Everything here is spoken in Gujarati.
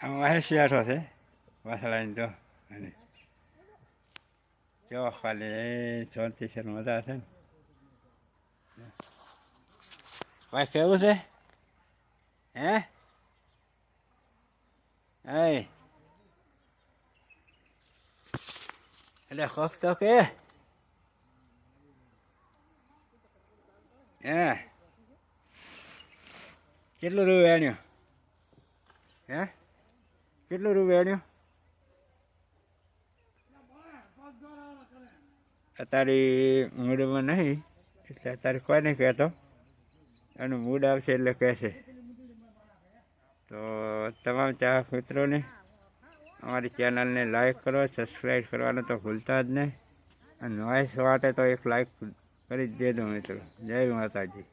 આમ વાહે શિયાળો છે વાસળાની તો અને જો ખાલી છે મજા છે ને ભાઈ કેવું છે હે એ એટલે ખોખ તો કે હે કેટલું રૂપિયા આણ્યું હે? કેટલું રૂપિયા આણ્યું અત્યારે મૂડમાં નહીં, એટલે અત્યારે કોઈ નહીં કહેતો. એનું મૂડ આવશે એટલે કહેશે તો તમામ ચાહક મિત્રોને, અમારી ચેનલને લાઈક કરો સબસ્ક્રાઈબ કરવાનું તો ભૂલતા જ નહીં. અને નોઈસ માટે તો એક લાઈક કરી જ દેજો મિત્રો. જય માતાજી.